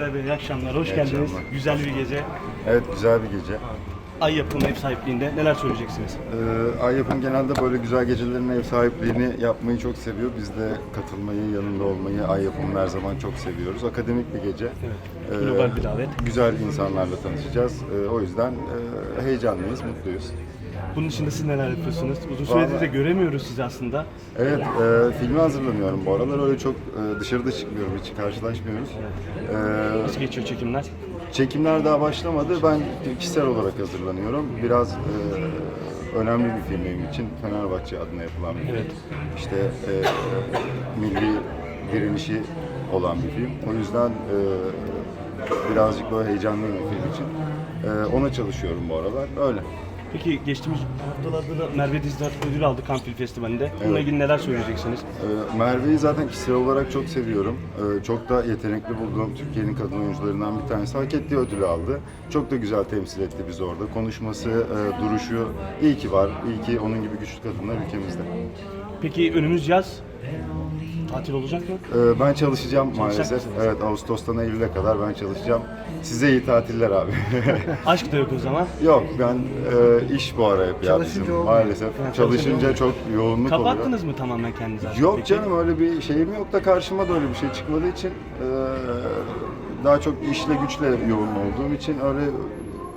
abi iyi akşamlar. Hoş İyi geldiniz. akşamlar. Güzel bir gece. Evet güzel bir gece. Ay yapımı ev sahipliğinde neler söyleyeceksiniz? Ee, Ay Yapım genelde böyle güzel gecelerin ev sahipliğini yapmayı çok seviyor. Biz de katılmayı, yanında olmayı Ay Yapım'ı her zaman çok seviyoruz. Akademik bir gece. Evet. Ee, Global bir davet. Güzel insanlarla tanışacağız. Ee, o yüzden e, heyecanlıyız, mutluyuz. Bunun dışında siz neler yapıyorsunuz? Uzun süredir de Vallahi- göremiyoruz sizi aslında. Evet, e, filme hazırlanıyorum bu aralar. Öyle çok e, dışarıda çıkmıyorum, hiç karşılaşmıyoruz. Ee, Nasıl geçiyor çekimler? Çekimler daha başlamadı. Ben kişisel olarak hazırlanıyorum. Biraz e, önemli bir film benim için. Fenerbahçe adına yapılan bir film. Evet. İşte e, milli direnişi olan bir film. O yüzden e, birazcık böyle heyecanlıyım o film için. E, ona çalışıyorum bu aralar. Öyle. Peki geçtiğimiz haftalarda da Merve Dizdar ödül aldı Cannes Film Festivali'nde. Bununla ilgili neler söyleyeceksiniz? E, Merve'yi zaten kişisel olarak çok seviyorum. E, çok da yetenekli bulduğum Türkiye'nin kadın oyuncularından bir tanesi. Hak ettiği ödülü aldı. Çok da güzel temsil etti bizi orada. Konuşması, e, duruşu iyi ki var. İyi ki onun gibi güçlü kadınlar ülkemizde. Peki önümüz yaz. Tatil olacak mı? E, ben çalışacağım maalesef. mısınız? Evet Ağustos'tan Eylül'e kadar ben çalışacağım. Size iyi tatiller abi. Aşk da yok o zaman. Yok ben e, iş bu ara hep ya bizim maalesef. Çalışınca çok yoğunluk oluyor. Kapattınız mı tamamen kendinizi artık Yok peki? canım öyle bir şeyim yok da karşıma da öyle bir şey çıkmadığı için eee, daha çok işle güçle yoğun olduğum için öyle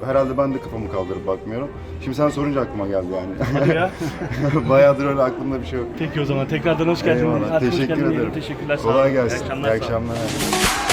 herhalde ben de kafamı kaldırıp bakmıyorum. Şimdi sen sorunca aklıma geldi yani. Hadi ya. Bayağıdır öyle aklımda bir şey yok. Peki o zaman tekrardan hoş geldiniz. Eyvallah. Artık hoş Teşekkür geldin ederim. Teşekkürler. sağ olun. Kolay gelsin. İyi akşamlar. İyi sağ olun. akşamlar.